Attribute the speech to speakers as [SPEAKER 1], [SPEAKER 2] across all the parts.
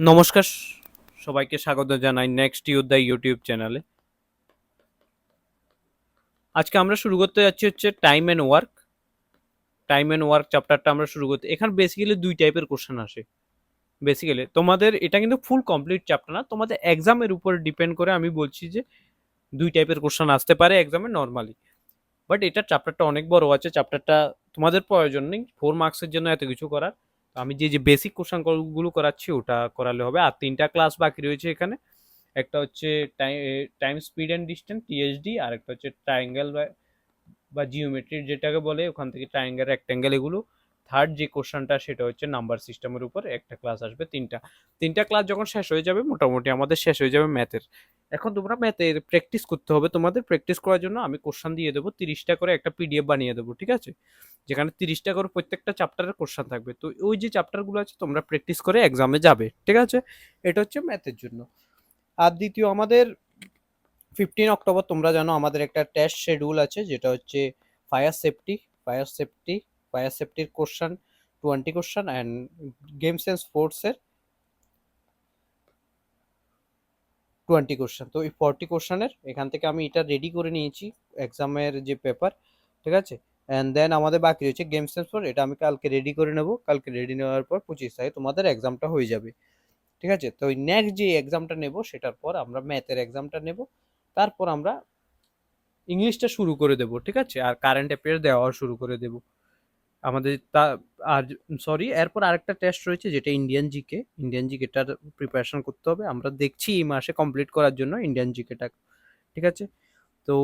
[SPEAKER 1] নমস্কার, সবাইকে স্বাগত জানাই নেক্সট ইউথ দ্য ইউটিউব চ্যানেলে আজকে আমরা শুরু করতে যাচ্ছি হচ্ছে time and work time and work চ্যাপ্টারটা আমরা শুরু করতে এখানে বেসিক্যালি দুই টাইপের কোশ্চেন আসে। বেসিক্যালি তোমাদের এটা কিন্তু ফুল কমপ্লিট চ্যাপ্টার না, তোমাদের এক্সামের উপর ডিপেন্ড করে আমি বলছি যে দুই টাইপের কোশ্চেন আসতে পারে এক্সামে নর্মালি বাট এটা চ্যাপ্টারটা অনেক বড় আছে চ্যাপ্টারটা তোমাদের প্রয়োজন নেই ফোর মার্কসের জন্য এত কিছু করার। তো আমি যে যে বেসিক কোশ্চেনগুলো করাচ্ছি ওটা করালে হবে। আর তিনটা ক্লাস বাকি রয়েছে এখানে। একটা হচ্ছে time speed and distance TSD আর একটা হচ্ছে ট্রায়াঙ্গেল বা বা জিওমেট্রি যেটাকে বলে, ওখান থেকে ট্রায়াঙ্গেল রেক্ট্যাঙ্গেল এগুলো থার্ড যে কোশ্চেনটা সেটা হচ্ছে নাম্বার সিস্টেমের উপর একটা ক্লাস আসবে, তিনটা। তিনটা ক্লাস যখন শেষ হয়ে যাবে, মোটামুটি আমাদের শেষ হয়ে যাবে ম্যাথের এখন তোমরা ম্যাথের প্র্যাকটিস করতে হবে। তোমাদের প্র্যাকটিস করার জন্য আমি কোশ্চেন দিয়ে দেবো, তিরিশটা করে একটা পিডিএফ বানিয়ে দেবো, ঠিক আছে? যেখানে তিরিশটা করে প্রত্যেকটা চ্যাপ্টারের কোশ্চেন থাকবে। তো ওই যে চ্যাপ্টারগুলো আছে, তোমরা প্র্যাকটিস করে এক্সামে যাবে, ঠিক আছে? এটা হচ্ছে ম্যাথের জন্য। আর দ্বিতীয়, আমাদের ফিফটিন অক্টোবর তোমরা জানো, আমাদের একটা টেস্ট শিডিউল আছে, যেটা হচ্ছে fire safety fire safety fire সেফটির question twenty question and games and স্পোর্টসের টোয়েন্টি কোশ্চেন। তো এই ফর্টি কোশ্চেনের, এখান থেকে আমি এটা রেডি করে নিয়েছি এক্সামের যে পেপার ঠিক আছে? অ্যান্ড দেন আমাদের বাকি রয়েছে গেমস অ্যান্ড স্পোর্ট এটা আমি কালকে রেডি করে নেব। কালকে রেডি নেওয়ার পর পঁচিশ তারিখে তোমাদের এক্সামটা হয়ে যাবে। ঠিক আছে? তো ওই নেক্সট যে এক্সামটা নেব, সেটার পর আমরা ম্যাথের এক্সামটা নেব। তারপর আমরা ইংলিশটা শুরু করে দেব, ঠিক আছে? আর কারেন্ট অ্যাফেয়ার দেওয়া শুরু করে দেব। আমাদের তা, আর সরি এরপর আরেকটা টেস্ট রয়েছে যেটা ইন্ডিয়ান জিকে ইন্ডিয়ান জিকেটার প্রিপারেশন করতে হবে। আমরা দেখছি এই মাসে কমপ্লিট করার জন্য ইন্ডিয়ান জিকেটা ঠিক আছে? তো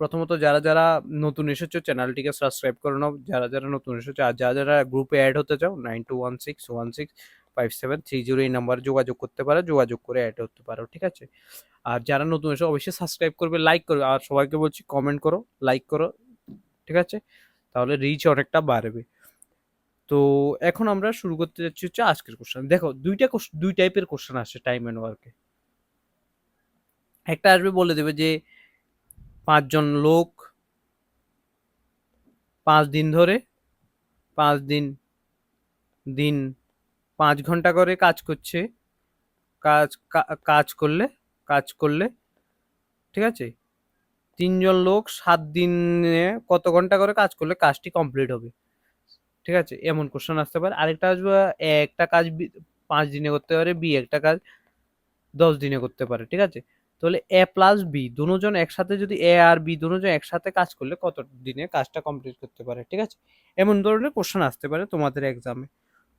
[SPEAKER 1] প্রথমত যারা যারা নতুন এসেছ চ্যানেলটিকে সাবস্ক্রাইব করে নাও। যারা যারা নতুন এসেছ, আর যারা যারা গ্রুপে অ্যাড হতে চাও nine two one six one six five seven three zero এই নাম্বারে যোগাযোগ করতে পারো, যোগাযোগ করে অ্যাড হতে পারো, ঠিক আছে? আর যারা নতুন এসে অবশ্যই সাবস্ক্রাইব করবে লাইক করবে। আর সবাইকে বলছি কমেন্ট করো লাইক করো, ঠিক আছে? তাহলে রিচ অনেকটা বাড়বে। তো এখন আমরা শুরু করতে যাচ্ছি হচ্ছে আজকের কোশ্চেন দেখো, দুইটা দুই টাইপের কোশ্চেন আসে টাইম অ্যান্ড ওয়ার্কে একটা আসবে বলে দেবে যে, পাঁচজন লোক পাঁচ দিন ধরে, পাঁচ দিন দিন পাঁচ ঘণ্টা করে কাজ করছে। কাজ কাজ করলে কাজ করলে, ঠিক আছে? তিনজন লোক সাত দিনে কত ঘণ্টা করে কাজ করলে কাজটি কমপ্লিট হবে? ঠিক আছে, এমন কোশ্চেন আসতে পারে। আরেকটা আসবে, একটা কাজ পাঁচ দিনে করতে পারে, বি একটা কাজ দশ দিনে করতে পারে, ঠিক আছে? তাহলে এ প্লাস বি দুজন একসাথে যদি এ আর বি দুজন একসাথে কাজ করলে কত দিনে কাজটা কমপ্লিট করতে পারে, ঠিক আছে? এমন ধরনের কোশ্চেন আসতে পারে তোমাদের এক্সামে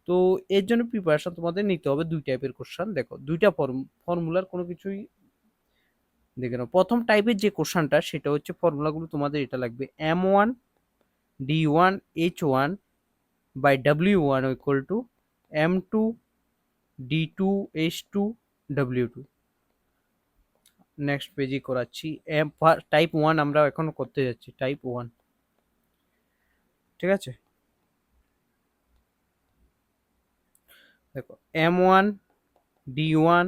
[SPEAKER 1] তো এর জন্য প্রিপারেশন তোমাদের নিতে হবে দুই টাইপের কোশ্চেন দেখো। দুইটা ফর্ম ফর্মুলার কোনো কিছুই দেখে নাও। প্রথম টাইপের যে কোশ্চেনটা, সেটা হচ্ছে ফর্মুলাগুলো তোমাদের এটা লাগবে M one D one H one by W one equal to M two D two H two W two next পেজে করাচ্ছি। এম টাইপ ওয়ান আমরা এখন করতে যাচ্ছি টাইপ ওয়ান ঠিক আছে? দেখো M one D one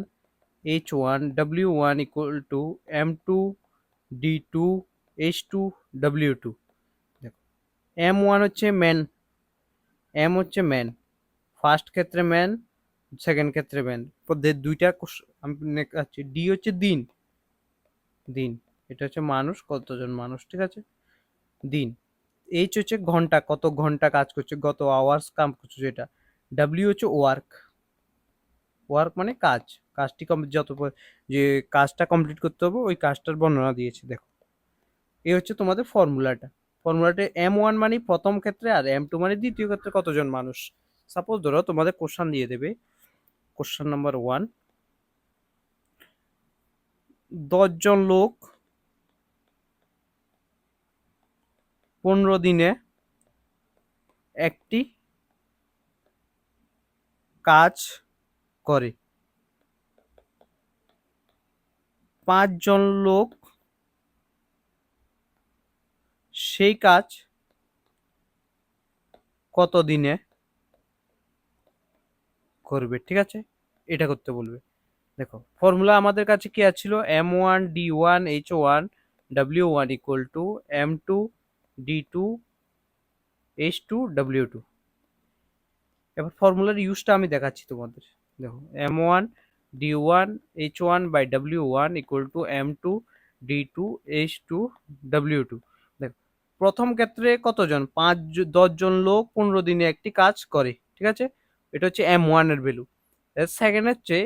[SPEAKER 1] H one W one equal to M two D two H two W two দেখো এম ওয়ান হচ্ছে ম্যান এম হচ্ছে ম্যান ফার্স্ট ক্ষেত্রে ম্যান সেকেন্ড ক্ষেত্রে ম্যান দুইটা আমি দেখাচ্ছি ডি হচ্ছে দিন। দিন। এটা হচ্ছে মানুষ, কতজন মানুষ, ঠিক আছে? দিন। এইচ হচ্ছে ঘণ্টা, কত ঘণ্টা কাজ করছে কত আওয়ার্স কাম করছে যেটা। ডাব্লিউ হচ্ছে ওয়ার্ক ওয়ার্ক মানে কাজ। কাজটি যত যে কাজটা কমপ্লিট করতে হবে, ওই কাজটার বর্ণনা দিয়েছে, দেখো। এই হচ্ছে তোমাদের ফর্মুলাটা ফর্মুলাটা এম ওয়ান মানে প্রথম ক্ষেত্রে আর এম টু মানে দ্বিতীয় ক্ষেত্রে কতজন মানুষ? সাপোজ ধরো তোমাদের কোশ্চান দিয়ে দেবে। কোশ্চান নাম্বার ওয়ান দশজন লোক পনেরো দিনে একটি কাজ করে। পাঁচজন লোক সেই কাজ কত দিনে করবে, ঠিক আছে? এটা করতে বলবে। দেখো ফর্মুলা আমাদের কাছে কি আছিল? M one D one H one W one equal to M two D two H two W two এবার ফর্মুলার ইউজটা আমি দেখাচ্ছি তোমাদের। দেখো M one D one H one by W one equal to M two D two H two W two দেখো, প্রথম ক্ষেত্রে কতজন? পাঁচ দশজন লোক পনেরো দিনে একটি কাজ করে, ঠিক আছে? এটা হচ্ছে এম ওয়ানের ভ্যালু সেকেন্ড হচ্ছে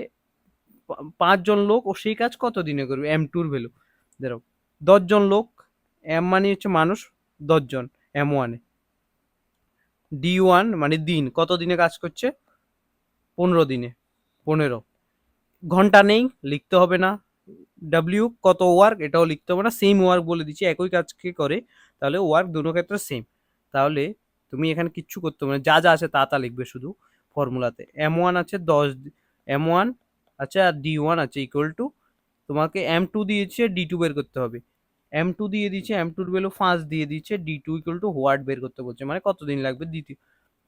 [SPEAKER 1] পাঁচজন লোক ও সেই কাজ কত দিনে করবে? এম টুর ভ্যালু দেখো দশজন লোক এম মানে হচ্ছে মানুষ দশজন এম ওয়ানে ডি ওয়ান মানে দিন, কত দিনে কাজ করছে? পনেরো দিনে, পনেরো। ঘণ্টা নেই, লিখতে হবে না। ডাব্লিউ কত ওয়ার্ক এটাও লিখতে হবে না। সেম ওয়ার্ক বলে দিচ্ছি, একই কাজকে করে, তাহলে ওয়ার্ক দুটো ক্ষেত্রে সেম তাহলে তুমি এখানে কিচ্ছু করতে হবে যা যা আছে তা তা লিখবে শুধু ফর্মুলাতে এম ওয়ান আছে, দশ এম ওয়ান আছে আর ডি ওয়ান আছে ইকুয়াল টু তোমাকে এম টু দিয়েছে ডি টু বের করতে হবে। এম টু দিয়ে দিচ্ছে এম টুর ভ্যালু পাঁচ দিয়ে দিচ্ছে D two equal to what বের করতে বলছে। মানে কতদিন লাগবে দ্বিতীয়?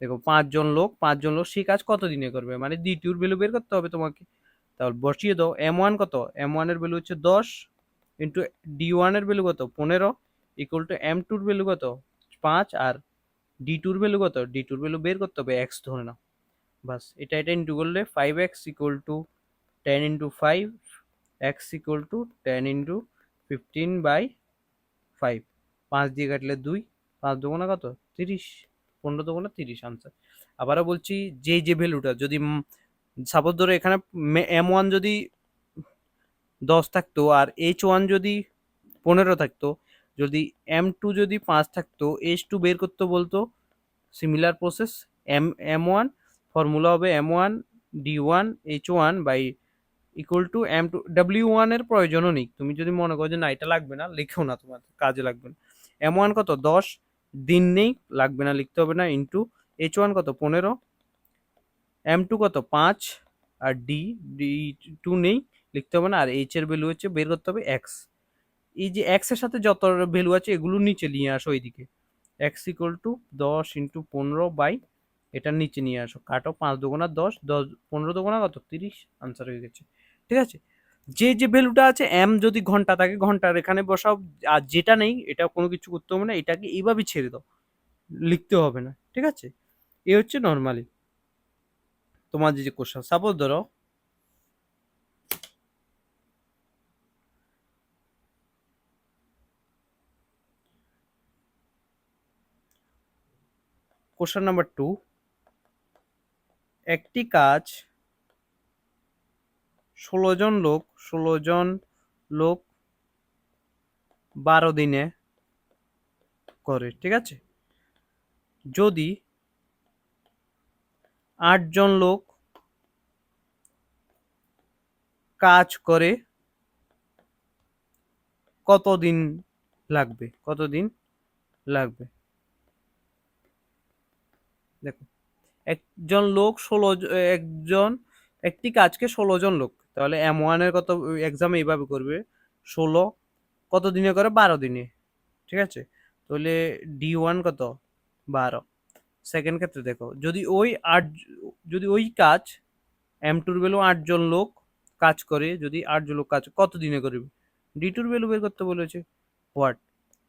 [SPEAKER 1] দেখো, পাঁচজন লোক পাঁচজন লোক সেই কাজ কত দিনে করবে? মানে টুর ভ্যালু বের করতে হবে তোমাকে। তাহলে বসিয়ে দাও এম ওয়ান কত? এম ওয়ানের ভ্যালু হচ্ছে দশ ইন্টু ডি ওয়ানের ভ্যালু কত? পনেরো ইকুয়াল টু এম টুর ভ্যালু কত? পাঁচ আর ডি টুর ভ্যালু কত? ডি টুর ভ্যালু বের করতে হবে এক্স ধরে নাও। বাস, এটা এটা ইন্টু করলে five X equal to ten into five X equal to ten into fifteen by five পাঁচ দিয়ে কাটলে দুই, পাঁচ দুগুণা কত? তিরিশ। পনেরো দুগুণা তিরিশ আনসার আবারও বলছি, যে যে ভ্যালুটা যদি সাপোজ ধরো এখানে এম ওয়ান যদি দশ থাকতো আর এইচ ওয়ান যদি পনেরো থাকতো, যদি এম টু যদি পাঁচ থাকতো এইচ টু বের করতে বলতো similar process M M one formula হবে M one D one H one by equal to M two W ওয়ানের প্রয়োজনও নেই। তুমি যদি মনে করো যে না, এটা লাগবে না, লিখেও না তোমার, কাজে লাগবে না। এম ওয়ান কত? দশ, দিন নেই, লাগবে না, লিখতে হবে না ইন্টু এইচ ওয়ান কত? পনেরো এম টু কত? পাঁচ আর ডি ডি টু নেই, লিখতে হবে না, আর এইচ এর ভ্যালু হচ্ছে বের করতে হবে এক্স এই যে এক্সের সাথে যত ভ্যালু আছে, এগুলো নিচে নিয়ে আসো এইদিকে এক্স ইকুয়াল টু দশ ইন্টু পনেরো বাই এটার নিচে নিয়ে আসো। কাটো পাঁচ দুগুণা দশ দশ পনেরো দুগুণা কত? তিরিশ আনসার হয়ে গেছে। ঠিক আছে? যে যে ভ্যালুটা আছে এম যদি ঘণ্টা থাকে, ঘণ্টার এখানে বসাও, আর যেটা নেই এটা কোনো কিছু করতে হবে না, এটাকে এইভাবে ছেড়ে দাও। লিখতে হবে না। ঠিক আছে? এ হচ্ছে নর্মালি তোমার যে কোশ্চেন সাপোজ ধরো কোশ্চেন নাম্বার টু একটি কাজ ষোলো জন লোক, ষোলো জন লোক বারো দিনে করে, ঠিক আছে? যদি আটজন লোক কাজ করে। কতদিন লাগবে? কতদিন লাগবে? দেখো, একজন লোক ষোলো একজন, একটি কাজকে ষোলো জন লোক। তাহলে এম ওয়ানের কত এক্সাম এইভাবে করবে? ষোলো, কত দিনে করে? বারো দিনে। ঠিক আছে? তাহলে ডি ওয়ান কত? বারো। সেকেন্ড ক্ষেত্রে দেখো, যদি ওই আট, যদি ওই কাজ এম টুর ভ্যালু আটজন লোক কাজ করে, যদি আটজন লোক কাজ, কত দিনে করবে? ডি টুর ভ্যালু বের করতে বলেছে। হোয়াট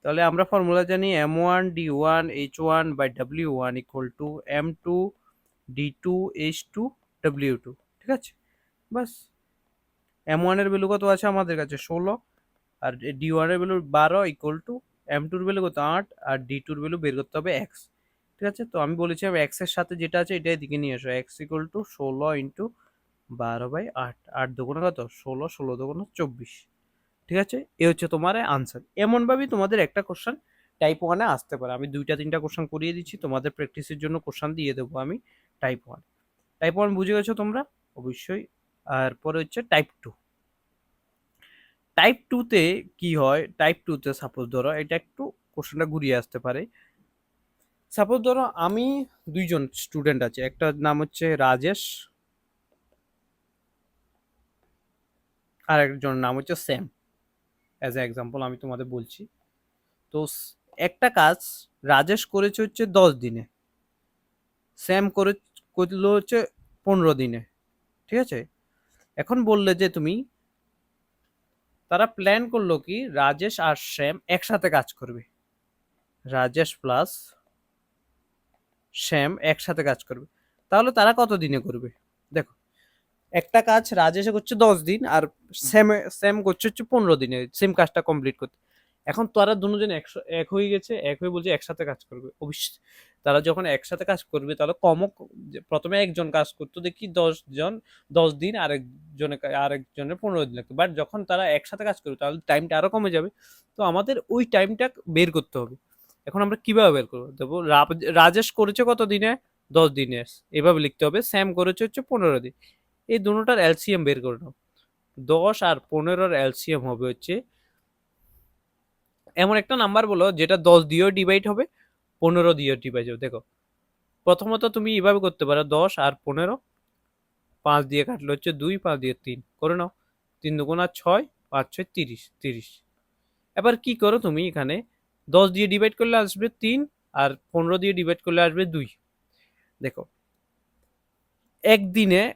[SPEAKER 1] তাহলে আমরা ফর্মুলা জানি M one D one H one by W one equal to M two D two H two W two ঠিক আছে? বাস এম ওয়ানের ভ্যালু কত আছে আমাদের কাছে? ষোলো। আর ডি ওয়ানের ভ্যালু বারো ইকুয়াল টু এম টুর ভ্যালু কত? আট। আর ডি টুর ভ্যালু বের করতে হবে এক্স ঠিক আছে? তো আমি বলেছিলাম এক্সের সাথে যেটা আছে এটাই এদিকে নিয়ে আসো এক্স ইকুয়াল টু ষোলো ইন্টু বারো বাই আট। আট দুগুণে কত? ষোলো ষোলো দুগুণে চব্বিশ। ঠিক আছে? এ হচ্ছে তোমার আনসার এমনভাবেই তোমাদের একটা কোশ্চেন টাইপ ওয়ানে আসতে পারে। আমি দুইটা, তিনটা কোশ্চেন করিয়ে দিচ্ছি। তোমাদের প্র্যাকটিসের জন্য কোশ্চেন দিয়ে দেবো আমি টাইপ ওয়ান টাইপ ওয়ান বুঝে গেছো তোমরা? অবশ্যই। আর পরে হচ্ছে টাইপ টু টাইপ টুতে কি হয়? টাইপ টুতে সাপোজ ধরো এটা একটু কোশ্চেনটা ঘুরিয়ে আসতে পারে। সাপোজ ধরো আমি দুইজন স্টুডেন্ট আছে, একটা নাম হচ্ছে রাজেশ আর একজনের নাম হচ্ছে স্যাম। অ্যাজ এ এক্সাম্পল আমি তোমাদের বলছি। তো একটা কাজ রাজেশ করেছে হচ্ছে দশ দিনে, স্যাম করে, করল হচ্ছে পনেরো দিনে, ঠিক আছে? এখন বললে যে তুমি, তারা প্ল্যান করল কি রাজেশ আর শ্যাম একসাথে কাজ করবে। রাজেশ প্লাস শ্যাম একসাথে কাজ করবে। তাহলে তারা কত দিনে করবে? দেখো, একটা কাজ রাজেশে করছে দশ দিন আর স্যাম স্যাম করছে হচ্ছে পনেরো দিনে সেম কাজটা কমপ্লিট করতে। এখন তারা দুজন একশো এক হয়ে গেছে, এক হয়ে বলছে একসাথে কাজ করবে। অবশ্যই তারা যখন একসাথে কাজ করবে, তাহলে কমও প্রথমে একজন কাজ করতো, দেখি দশ জন, দশ দিন আরেকজনে আরেকজনের পনেরো দিন লাগতো। বাট যখন তারা একসাথে কাজ করবে, তাহলে টাইমটা আরও কমে যাবে। তো আমাদের ওই টাইমটা বের করতে হবে। এখন আমরা কীভাবে বের করব? দেখো রাজেশ করেছে কত দিনে? দশ দিনে এভাবে লিখতে হবে। স্যাম করেছে হচ্ছে পনেরো দিন। এই দুটোটার এলসিএম বের করে নাও। দশ আর পনেরোর এলসিএম হবে হচ্ছে, এমন একটা নাম্বার বলো, যেটা দশ দিয়েও ডিভাইড হবে, পনেরো দিয়েও ডিভাইড হবে। দেখো, প্রথমত তুমি এইভাবে করতে পারো, দশ আর পনেরো, পাঁচ দিয়ে কাটলে হচ্ছে দুই, পাঁচ দিয়ে তিন। করে নাও। তিন দুগুণা ছয়, পাঁচ ছয় তিরিশ তিরিশ। এবার কি করো তুমি এখানে? দশ দিয়ে ডিভাইড করলে আসবে তিন আর পনেরো দিয়ে ডিভাইড করলে আসবে দুই। দেখো, একদিনে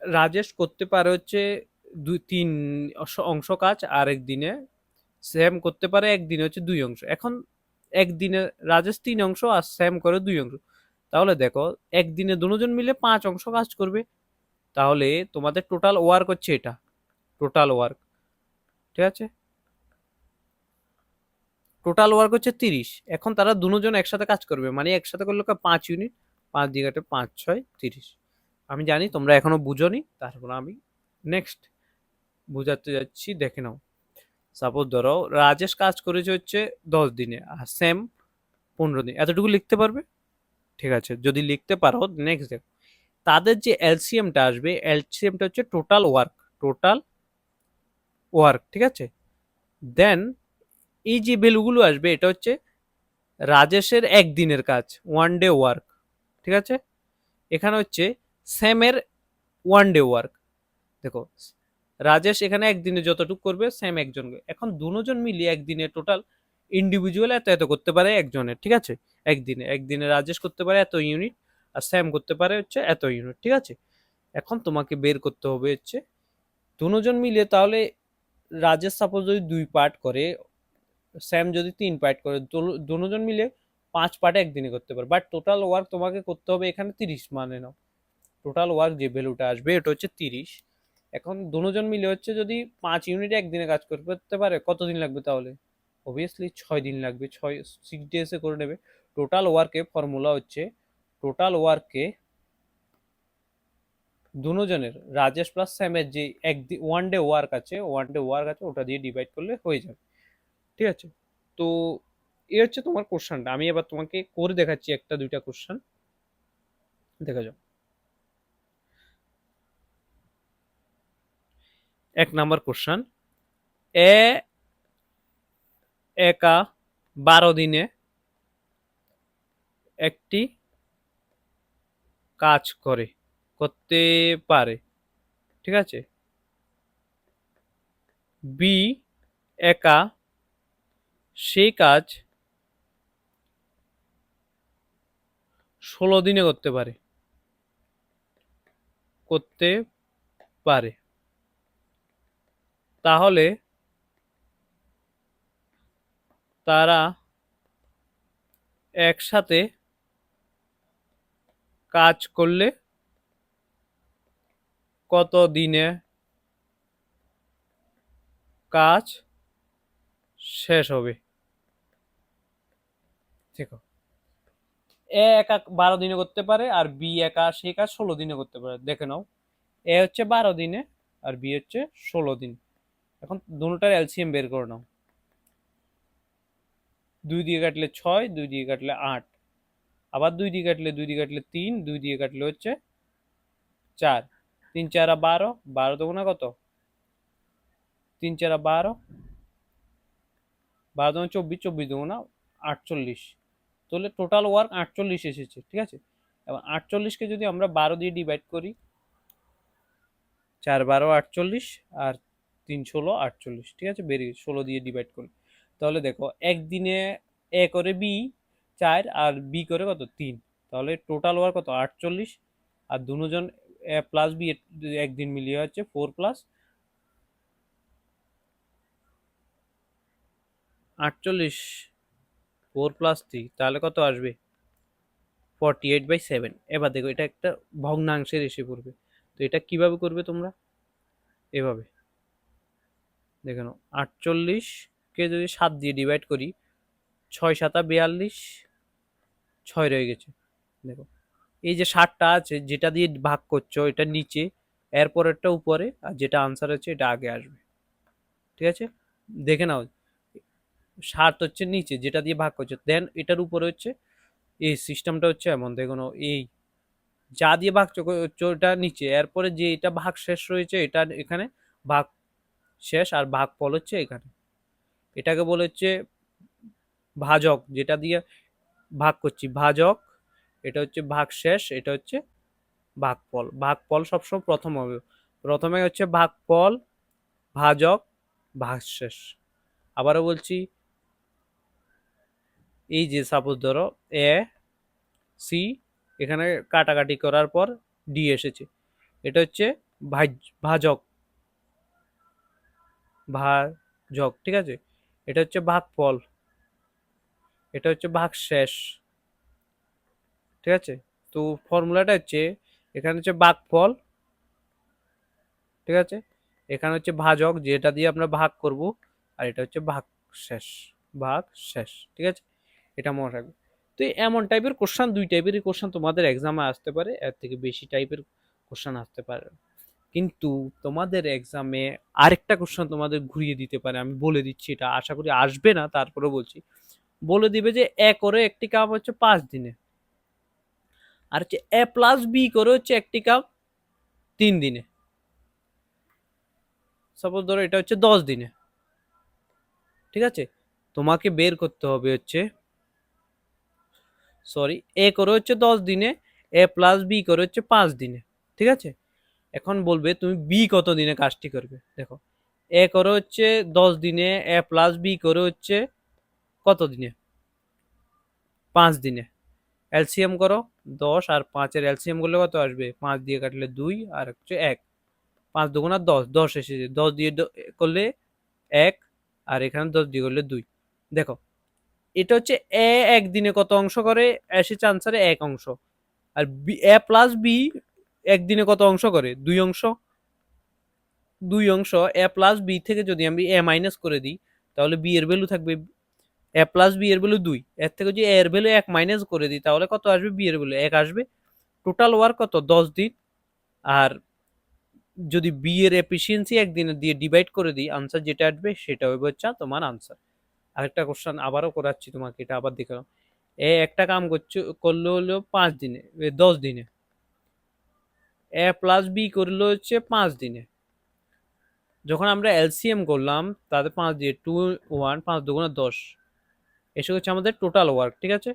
[SPEAKER 1] রাজেশ করতে পারে হচ্ছে দুই, তিন অংশ- কাজ আর একদিনে স্যাম করতে পারে একদিনে হচ্ছে দুই অংশ। এখন একদিনে রাজেশ তিন অংশ আর স্যাম করে দুই অংশ। তাহলে দেখো, একদিনে দুজন মিলে পাঁচ অংশ কাজ করবে। তাহলে তোমাদের টোটাল ওয়ার্ক হচ্ছে এটা। টোটাল ওয়ার্ক ঠিক আছে? টোটাল ওয়ার্ক হচ্ছে তিরিশ। এখন তারা দুজন একসাথে কাজ করবে। মানে একসাথে করলে পাঁচ ইউনিট পাঁচ দিঘাটে পাঁচ, ছয়, তিরিশ। আমি জানি, তোমরা এখনও বুঝোনি, তারপর আমি নেক্সট বুঝাতে যাচ্ছি, দেখে নাও। সাপোজ ধরো, রাজেশ কাজ করেছে হচ্ছে দশ দিনে, আর স্যাম পনেরো দিন। এতটুকু লিখতে পারবে? ঠিক আছে, যদি লিখতে পারো নেক্সট দেখো। তাদের যে এলসিএমটা আসবে এলসিএমটা হচ্ছে টোটাল ওয়ার্ক টোটাল ওয়ার্ক ঠিক আছে? দেন এই যে ভ্যালুগুলো আসবে, এটা হচ্ছে রাজেশের একদিনের কাজ ওয়ান ডে ওয়ার্ক ঠিক আছে? এখানে হচ্ছে স্যামের ওয়ান ডে ওয়ার্ক দেখো, রাজেশ এখানে একদিনে যতটুকু করবে স্যাম একজন এখন দুজন মিলিয়ে একদিনে টোটাল ইন্ডিভিজুয়াল এত এত করতে পারে একজনের, ঠিক আছে? একদিনে একদিনে রাজেশ করতে পারে এত ইউনিট আর স্যাম করতে পারে হচ্ছে এত ইউনিট ঠিক আছে? এখন তোমাকে বের করতে হবে হচ্ছে, দুজন মিলিয়ে তাহলে রাজেশ সাপোজ যদি দুই পার্ট করে স্যাম যদি তিন পার্ট করে দুজন মিলে পাঁচ পার্ট একদিনে করতে পারে। বাট টোটাল ওয়ার্ক তোমাকে করতে হবে এখানে তিরিশ মানে নাও। টোটাল ওয়ার্ক যে ভ্যালুটা আসবে, এটা হচ্ছে তিরিশ। এখন দুজন মিলে হচ্ছে যদি পাঁচ ইউনিট একদিনে কাজ করতে পারে, কতদিন লাগবে তাহলে? অবভিয়াসলি ছয় দিন লাগবে, ছয় সিক্স ডেজে করে নেবে। টোটাল ওয়ার্কে ফর্মুলা হচ্ছে টোটাল ওয়ার্কে দুজনের রাজেশ প্লাস স্যামের যে একদিন ওয়ান ডে ওয়ার্ক আছে ওয়ান ডে ওয়ার্ক আছে, ওটা দিয়ে ডিভাইড করলে হয়ে যাবে। ঠিক আছে? তো এ হচ্ছে তোমার কোশ্চানটা আমি এবার তোমাকে করে দেখাচ্ছি একটা, দুইটা কোশ্চান দেখা যাও। এক নাম্বার কোশ্চান এ একা বারো দিনে একটি কাজ করে, করতে পারে। ঠিক আছে? বি, একা সেই কাজ ষোলো দিনে করতে পারে। করতে পারে। তাহলে তারা একসাথে কাজ করলে কত দিনে কাজ শেষ হবে? দেখো এ একা বারো দিনে করতে পারে আর বি একা সে কাজ ষোলো দিনে করতে পারে। দেখে নাও। এ হচ্ছে বারো দিনে আর বি হচ্ছে ষোলো দিন। এখন দুটার এলসিএম বের করে নাও। দুই দিয়ে কাটলে ছয়, দুই দিয়ে কাটলে আট। আবার দুই দিয়ে কাটলে দুই দিয়ে কাটলে তিন, দুই দিয়ে কাটলে হচ্ছে চার। তিন, চারা বারো বারো দুগুণা কত? তিন, চারা বারো। বারো দুগুণা চব্বিশ চব্বিশ দুগুণা আটচল্লিশ। তাহলে টোটাল ওয়ার্ক আটচল্লিশ এসেছে, ঠিক আছে? এবং আটচল্লিশকে যদি আমরা বারো দিয়ে ডিভাইড করি, চার বারো আটচল্লিশ আর তিন ষোলো আটচল্লিশ, ঠিক আছে? বেরিয়ে ষোলো দিয়ে ডিভাইড করি। তাহলে দেখো, একদিনে এ করে বি চার আর বি করে কত? তিন। তাহলে টোটাল ওয়ার কত? আটচল্লিশ। আর দুজন এ প্লাস বি একদিন মিলিয়ে হচ্ছে ফোর প্লাস আটচল্লিশ। ফোর প্লাস থ্রি, তাহলে কত আসবে? Forty eight by seven. এবার দেখো, এটা একটা ভগ্নাংশের এসে পড়বে। তো এটা কীভাবে করবে তোমরা? এভাবে। দেখে নাও আটচল্লিশকে যদি সাত দিয়ে ডিভাইড করি, ছয় সাতা বিয়াল্লিশ, ছয় রয়ে গেছে। দেখো, এই যে ষাটটা আছে, যেটা দিয়ে ভাগ করছ, এটা নিচে, এরপরেরটা উপরে, আর যেটা আনসার আছে, এটা আগে আসবে। ঠিক আছে? দেখে নাও ষাট হচ্ছে নিচে, যেটা দিয়ে ভাগ করছে। দেন এটার উপরে হচ্ছে, এই সিস্টেমটা হচ্ছে এমন দেখো নাও এই যা দিয়ে ভাগ ওটা নিচে, এরপরে যে এটা ভাগ শেষ রয়েছে, এটা এখানে ভাগ শেষ আর ভাগ ফল হচ্ছে এখানে। এটাকে বলে হচ্ছে ভাজক, যেটা দিয়ে ভাগ করছি। ভাজক, এটা হচ্ছে ভাগ শেষ, এটা হচ্ছে ভাগ ফল। ভাগফল ভাগফল সবসময় প্রথম হবে। প্রথমে হচ্ছে ভাগফল ভাজক ভাগশেষ আবারও বলছি এই যে সাপোজ ধরো এ সি এখানে কাটাকাটি করার পর ডি এসেছে। এটা হচ্ছে ভাজ, ভাজক। ভাজক, ঠিক আছে? এটা হচ্ছে ভাগফল। এটা হচ্ছে ভাগশেষ। ঠিক আছে? তো ফর্মুলাটা হচ্ছে, এখানে হচ্ছে ভাগফল ঠিক আছে? এখানে হচ্ছে ভাজক, যেটা দিয়ে আমরা ভাগ করব, আর এটা হচ্ছে ভাগ শেষ ভাগ শেষ ঠিক আছে? এটা মনে রাখবে। তো এমন টাইপের কোশ্চান দুই টাইপেরই কোশ্চান তোমাদের এক্সামে আসতে পারে, এর থেকে বেশি টাইপের কোশ্চান আসতে পারে। কিন্তু তোমাদের এক্সামে আরেকটা কোশ্চান তোমাদের ঘুরিয়ে দিতে পারে, আমি বলে দিচ্ছি এটা, আশা করি আসবে না তারপরে বলছি। বলে দিবে যে এ করে একটি কাপ হচ্ছে পাঁচ দিনে। আর হচ্ছে এ প্লাস বি করে হচ্ছে একটি কাপ তিন দিনে। সাপোজ ধরো এটা হচ্ছে দশ দিনে। ঠিক আছে? তোমাকে বের করতে হবে হচ্ছে সরি, এ করে হচ্ছে দশ দিনে, এ প্লাস বি করে হচ্ছে পাঁচ দিনে, ঠিক আছে? এখন বলবে তুমি বি কত দিনে কাজটি করবে? দেখো, এ করে হচ্ছে দশ দিনে, এ প্লাস বি করে হচ্ছে কত দিনে? পাঁচ দিনে। এলসিএম করো, দশ আর পাঁচের এলসিএম করলে কত আসবে? পাঁচ দিয়ে কাটলে দুই আর হচ্ছে এক। পাঁচ দুগুণা দশ দশ এসেছে। দশ দিয়ে করলে এক আর এখানে দশ দিয়ে করলে দুই। দেখো এটা হচ্ছে এ একদিনে কত অংশ করে? এসেছে আনসারে এক অংশ। আর বি, এ প্লাস বি একদিনে কত অংশ করে? দুই অংশ। দুই অংশ। এ প্লাস বি থেকে যদি আমি এ মাইনাস করে দিই, তাহলে বি এর ভ্যালু থাকবে এ প্লাস বি এর ভ্যালু দুই। এর থেকে যদি এর ভ্যালু এক মাইনাস করে দিই, তাহলে কত আসবে? বি এর ভ্যালু এক আসবে। টোটাল ওয়ার্ক কত? দশ দিন। আর যদি বি এর এফিসিয়েন্সি একদিনে দিয়ে ডিভাইড করে দিই আনসার যেটা আসবে সেটা হবে হচ্ছে তোমার আনসার আরেকটা কোশ্চেন আবারও করাচ্ছি তোমাকে, এটা আবার দেখে এ একটা কাম করছে, করল হলো পাঁচ দিনে দশ দিনে। এ প্লাস বি করল হচ্ছে পাঁচ দিনে। যখন আমরা এলসিএম করলাম তাদের পাঁচ দিয়ে টু ওয়ান পাঁচ দুগুণে দশ। এসে হচ্ছে আমাদের টোটাল ওয়ার্ক ঠিক আছে?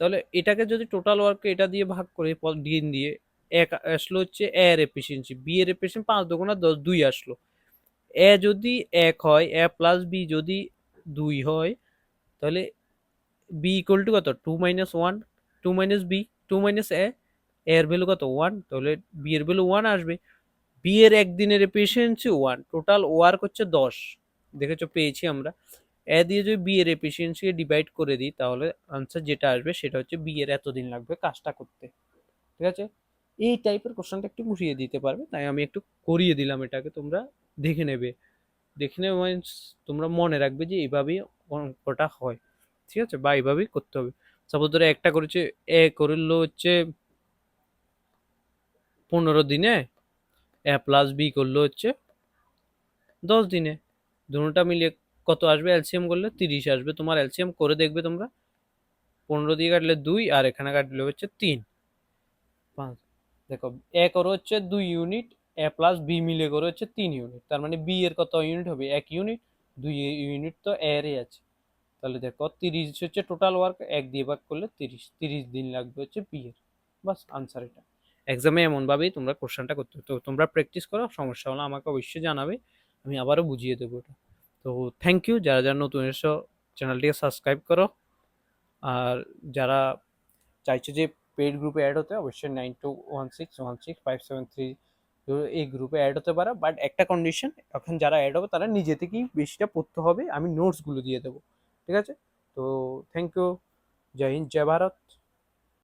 [SPEAKER 1] তাহলে এটাকে যদি টোটাল ওয়ার্ককে এটা দিয়ে ভাগ করে দিন দিয়ে, এক আসলো হচ্ছে এ এর এফিসিয়েন্সি বি এর এফিসিয়েন্সি পাঁচ দুগুণা দশ, দুই আসলো। এ যদি এক হয়, এ প্লাস বি যদি দুই হয়, তাহলে বি ইকুয়াল টু কত? Two minus one two minus B two minus A এর ভ্যালু কত? ওয়ান তাহলে বি এর ভ্যালু ওয়ান আসবে। বি এর একদিনের এফিসিয়েন্সি ওয়ান টোটাল ওয়ার্ক হচ্ছে দশ। দেখেছ, পেয়েছি আমরা। এ দিয়ে যদি বি এর এফিসিয়েন্সি ডিভাইড করে দিই, তাহলে আনসার যেটা আসবে, সেটা হচ্ছে বি এর এতদিন লাগবে কাজটা করতে। ঠিক আছে? এই টাইপের কোশ্চেনটা একটু ঘুরিয়ে দিতে পারবে, তাই আমি একটু করিয়ে দিলাম এটাকে তোমরা। দেখে নেবে। দেখে নেবে means তোমরা মনে রাখবে যে এইভাবেই অঙ্কটা হয়। ঠিক আছে? বা এইভাবেই করতে হবে। সাপোজ ধরো একটা করেছে এ, করল হচ্ছে পনেরো দিনে, এ প্লাস বি করল হচ্ছে দশ দিনে। দুটোটা মিলিয়ে কত আসবে? এলসিএম করলে তিরিশ আসবে। তোমার এলসিএম করে দেখবে তোমরা। পনেরো দিয়ে কাটলে দুই আর এখানে কাটলে হচ্ছে তিন। পাঁচ। দেখো, এ করো হচ্ছে দুই ইউনিট এ প্লাস বি মিলে করে হচ্ছে তিন ইউনিট তার মানে বি এর কত ইউনিট হবে? এক ইউনিট দুই ইউনিট তো এরই আছে। তাহলে দেখো, তিরিশ হচ্ছে টোটাল ওয়ার্ক এক দিয়ে ভাগ করলে তিরিশ। তিরিশ দিন লাগবে হচ্ছে বি এর। বাস আনসার এটা। এক্সামে এমনভাবেই তোমরা কোশ্চেনটা করতে। তো তোমরা প্র্যাকটিস করো, সমস্যা হলে আমাকে অবশ্যই জানাবে, আমি আবারও বুঝিয়ে দেবো এটা। তো থ্যাংক ইউ যারা যারা নতুন এসো চ্যানেলটিকে সাবস্ক্রাইব করো। আর যারা চাইছো যে পেইড গ্রুপে অ্যাড হতে, অবশ্যই nine two one six one six five seven three এই গ্রুপে অ্যাড হতে পারা বাট একটা কন্ডিশন এখন যারা অ্যাড হবে, তারা নিজে থেকেই বেশিটা পড়তে হবে। আমি নোটসগুলো দিয়ে দেবো। ঠিক আছে? তো থ্যাংক ইউ জয় হিন্দ, জয় ভারত।